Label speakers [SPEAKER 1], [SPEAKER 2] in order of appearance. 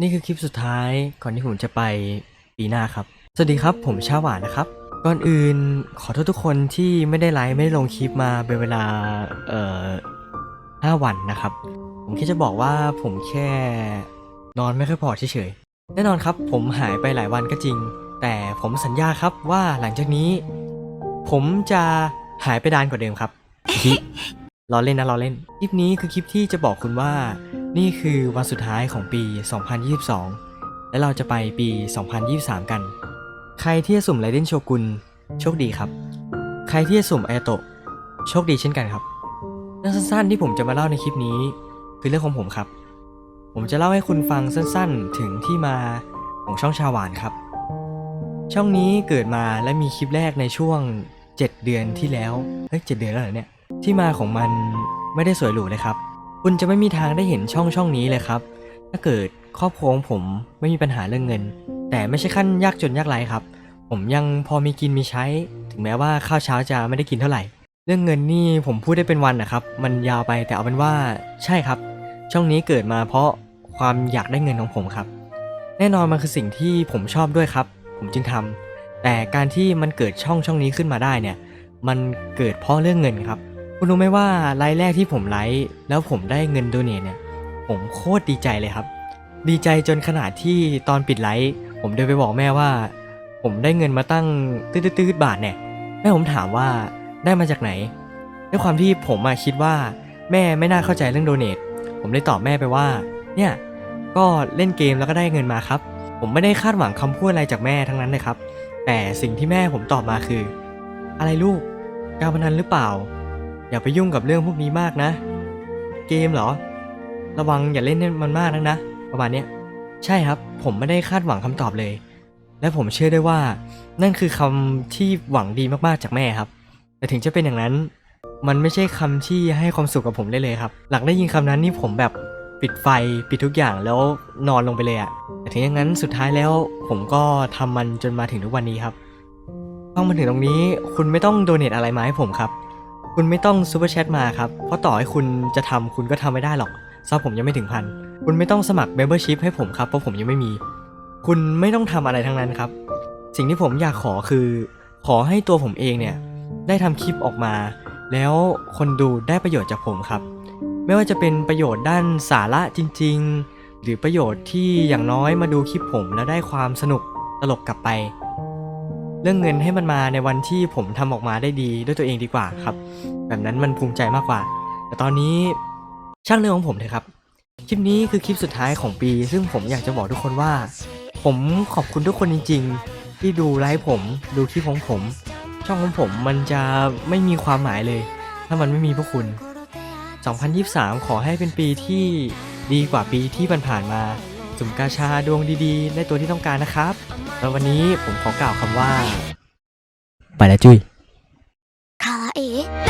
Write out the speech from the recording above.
[SPEAKER 1] นี่คือคลิปสุดท้ายก่อนที่ผมจะไปปีหน้าครับ สวัสดีครับผมชาหวานนะครับ ก่อนอื่นขอโทษทุกคนที่ไม่ได้ไลฟ์ไม่ได้ลงคลิปมาเป็นเวลาเอ่อห้าวันนะครับ ผมแค่จะบอกว่าผมแค่นอนไม่ค่อยพอเฉยๆ แน่นอนครับผมหายไปหลายวันก็จริง แต่ผมสัญญาครับว่าหลังจากนี้ ผมจะหายไปดานกว่าเดิมครับ ล้อเล่นนะล้อเล่น คลิปนี้คือคลิปที่จะบอกคุณว่า นี่คือวันสุดท้ายของปี 2022 และเราจะไปปี 2023 กัน ใครที่จะสุ่มไรเดนโชกุนโชคดีครับ ใครที่จะสุ่มไอโตะโชคดีเช่นกันครับเรื่องสั้นๆที่ผมจะมาเล่าในคลิปนี้ คือเรื่องของผมครับ ผมจะเล่าให้คุณฟังสั้นๆ ถึงที่มาของช่องชาหวานครับ ช่องนี้เกิดมาและมีคลิปแรกในช่วง 7 เดือนที่แล้ว เฮ้ยเเดือนแล้วเหรอเนี่ย ที่มาของมันไม่ได้สวยหรูเลยครับ คุณจะไม่มีทางได้เห็นช่องช่องนี้เลยครับ ถ้าเกิดครอบครัวของผมไม่มีปัญหาเรื่องเงิน แต่ไม่ใช่ขั้นยากจนยากไรครับ ผมยังพอมีกินมีใช้ ถึงแม้ว่าข้าวเช้าจะไม่ได้กินเท่าไหร่ เรื่องเงินนี่ผมพูดได้เป็นวันนะครับ มันยาวไปแต่เอาเป็นว่าใช่ครับ ช่องนี้เกิดมาเพราะความอยากได้เงินของผมครับ แน่นอนมันคือสิ่งที่ผมชอบด้วยครับ ผมจึงทำแต่การที่มันเกิดช่องช่องนี้ขึ้นมาได้เนี่ย มันเกิดเพราะเรื่องเงินครับ คุณรู้ไหมว่าไลฟ์แรกที่ผมไลฟ์แล้วผมได้เงินโดเนทเนี่ย ผมโคตรดีใจเลยครับ ดีใจจนขนาดที่ตอนปิดไลฟ์ผมเดินไปบอกแม่ว่า ผมได้เงินมาตั้งตืดๆบาทเนี่ยแม่ผมถามว่าได้มาจากไหนด้วยความที่ผมอะคิดว่า แม่ไม่น่าเข้าใจเรื่องโดเนทผมเลยตอบแม่ไปว่า เนี่ยก็เล่นเกมแล้วก็ได้เงินมาครับ ผมไม่ได้คาดหวังคำพูดอะไรจากแม่ทั้งนั้นเลยครับ แต่สิ่งที่แม่ผมตอบมาคือ อะไรลูกการพนันหรือเปล่า อย่าไปยุ่งกับเรื่องพวกนี้มากนะ เกมเหรอ ระวังอย่าเล่นมันมากนักนะ ประมาณเนี้ยใช่ครับ ผมไม่ได้คาดหวังคำตอบเลย และผมเชื่อได้ว่า นั่นคือคำที่หวังดีมากๆจากแม่ครับ แต่ถึงจะเป็นอย่างนั้น มันไม่ใช่คำที่ให้ความสุขกับผมได้เลยครับ หลังได้ยินคำนั้นนี่ผมแบบปิดไฟปิดทุกอย่างแล้วนอนลงไปเลยอะแต่ถึงอย่างนั้นสุดท้ายแล้วผมก็ทำมันจนมาถึงทุกวันนี้ครับฟังมาถึงตรงนี้คุณไม่ต้องโดเนทอะไรมาให้ผมครับ คุณไม่ต้องซูเปอร์แชทมาครับ เพราะต่อให้คุณจะทำคุณก็ทำไม่ได้หรอกซับผมยังไม่ถึงพัน คุณไม่ต้องสมัคร Membership ให้ผมครับ เพราะผมยังไม่มี คุณไม่ต้องทำอะไรทั้งนั้นครับ สิ่งที่ผมอยากขอคือ ขอให้ตัวผมเองเนี่ย ได้ทำคลิปออกมา แล้วคนดูได้ประโยชน์จากผมครับ ไม่ว่าจะเป็นประโยชน์ด้านสาระจริง ๆ หรือประโยชน์ที่อย่างน้อยมาดูคลิปผมแล้วได้ความสนุกตลกกลับไป เรื่องเงินให้มันมาในวันที่ผมทำออกมาได้ดีด้วยตัวเองดีกว่าครับ แบบนั้นมันภูมิใจมากกว่า แต่ตอนนี้ช่างเรื่องของผมเถอะครับ คลิปนี้คือคลิปสุดท้ายของปี ซึ่งผมอยากจะบอกทุกคนว่า ผมขอบคุณทุกคนจริง ๆ ที่ดูไลฟ์ผมดูคลิปของผม ช่องของผมมันจะไม่มีความหมายเลย ถ้ามันไม่มีพวกคุณ 2023 ขอให้เป็นปีที่ดีกว่าปีที่ผ่านๆมา สุ่มกาชาดวงดีๆ ได้ตัวที่ต้องการนะครับ แล้ววันนี้ผมขอกล่าวคำว่า ไปแล้วจุ้ย
[SPEAKER 2] คาเอะ